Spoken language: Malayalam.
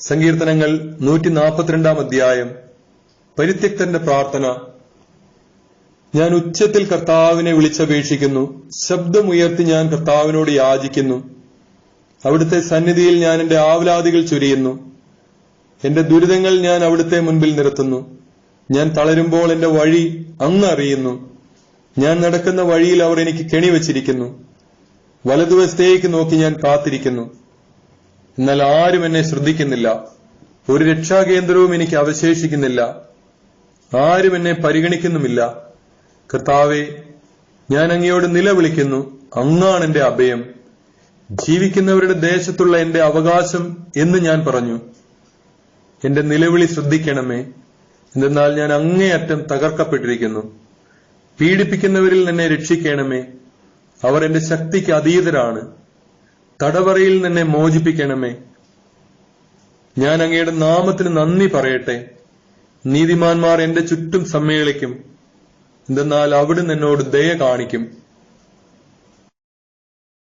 സങ്കീർത്തനങ്ങൾ നൂറ്റി നാൽപ്പത്തിരണ്ടാം അധ്യായം. പരിത്യക്തന്റെ പ്രാർത്ഥന. ഞാൻ ഉച്ചത്തിൽ കർത്താവിനെ വിളിച്ചപേക്ഷിക്കുന്നു. ശബ്ദമുയർത്തി ഞാൻ കർത്താവിനോട് യാചിക്കുന്നു. അവിടുത്തെ സന്നിധിയിൽ ഞാൻ എന്റെ ആവലാദികൾ ചൊരിയുന്നു. എന്റെ ദുരിതങ്ങൾ ഞാൻ അവിടുത്തെ മുൻപിൽ നിർത്തുന്നു ഞാൻ തളരുമ്പോൾ എന്റെ വഴി അങ്ങ് അറിയുന്നു. ഞാൻ നടക്കുന്ന വഴിയിൽ അവർ എനിക്ക് കെണിവച്ചിരിക്കുന്നു. വലതുവശത്തേക്ക് നോക്കി ഞാൻ കാത്തിരിക്കുന്നു. എന്നാൽ ആരും എന്നെ ശ്രദ്ധിക്കുന്നില്ല. ഒരു രക്ഷാകേന്ദ്രവും എനിക്ക് അവശേഷിക്കുന്നില്ല. ആരും എന്നെ പരിഗണിക്കുന്നുമില്ല. കർത്താവെ ഞാൻ അങ്ങയോട് നിലവിളിക്കുന്നു. അങ്ങാണ് എന്റെ അഭയം. ജീവിക്കുന്നവരുടെ ദേശത്തുള്ള എന്റെ അവകാശം എന്ന് ഞാൻ പറഞ്ഞു. എന്റെ നിലവിളി ശ്രദ്ധിക്കണമേ. എന്തെന്നാൽ ഞാൻ അങ്ങേയറ്റം തകർക്കപ്പെട്ടിരിക്കുന്നു. പീഡിപ്പിക്കുന്നവരിൽ നിന്നെ രക്ഷിക്കണമേ. അവർ എന്റെ ശക്തിക്ക് അതീതരാണ്. തടവറയിൽ നിന്നെ മോചിപ്പിക്കണമേ. ഞാൻ അങ്ങയുടെ നാമത്തിന് നന്ദി പറയട്ടെ. നീതിമാന്മാർ എന്റെ ചുറ്റും സമ്മേളിക്കും. എന്തെന്നാൽ അവിടുന്ന് എന്നോട് ദയ കാണിക്കും.